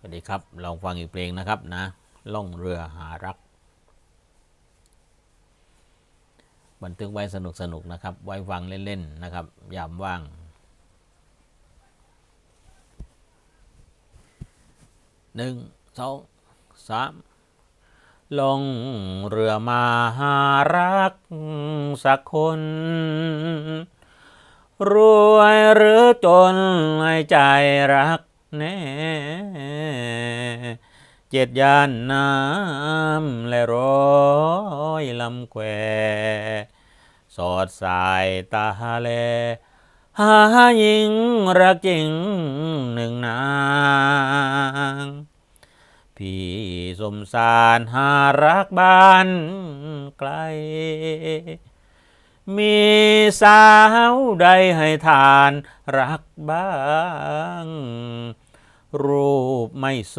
สวัสดีครับ ลองฟังอีกเพลงนะครับนะ ล่องเรือหารัก บันทึกไว้สนุกสนุกนะครับ ไว้ฟังเล่นๆนะครับ ยามว่าง หนึ่งสองสามลงเรือมาหารักสักคน รวยหรือจนให้ใจรักแน่ เจ็ดยานน้ำและร้อยลำแควสอดสายตาแล หาหญิงรักจริงหนึ่งนาง พี่สมสารหารักบ้านไกล มีสาวใดให้ทานรักบ้าง รูปไม่ส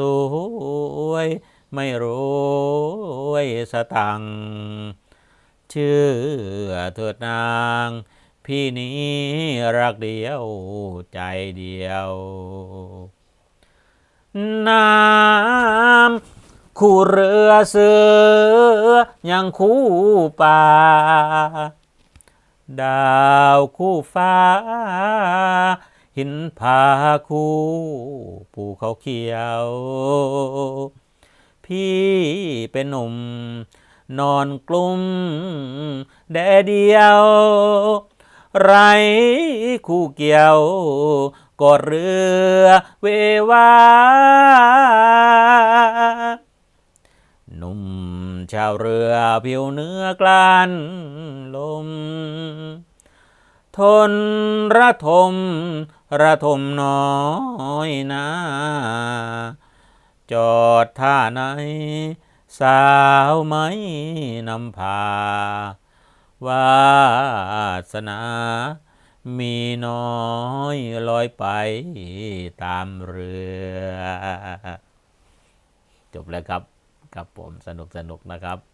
วย ไม่รวยสตังเชื่อเถิดนาง พี่นี้รักเดียวใจเดียว น้ำคู่เรือเสือยังคู่ป่า ดาวคู่ฟ้า หินผาคู่ภูเขาเขียว พี่เป็นหนุ่ม นอนกลุ่มแดดเดียว ไรคู่เกี่ยวกอดเรือเววาหนุ่มชาวเรือผิวเนื้อกลานลม ทนระทม ระทมน้อยนาจอดท่าไหน สาวไหมนำพาวาสนา มีน้อยลอยไปตามเรือ จบแล้วครับ ครับผมสนุกสนุกนะครับ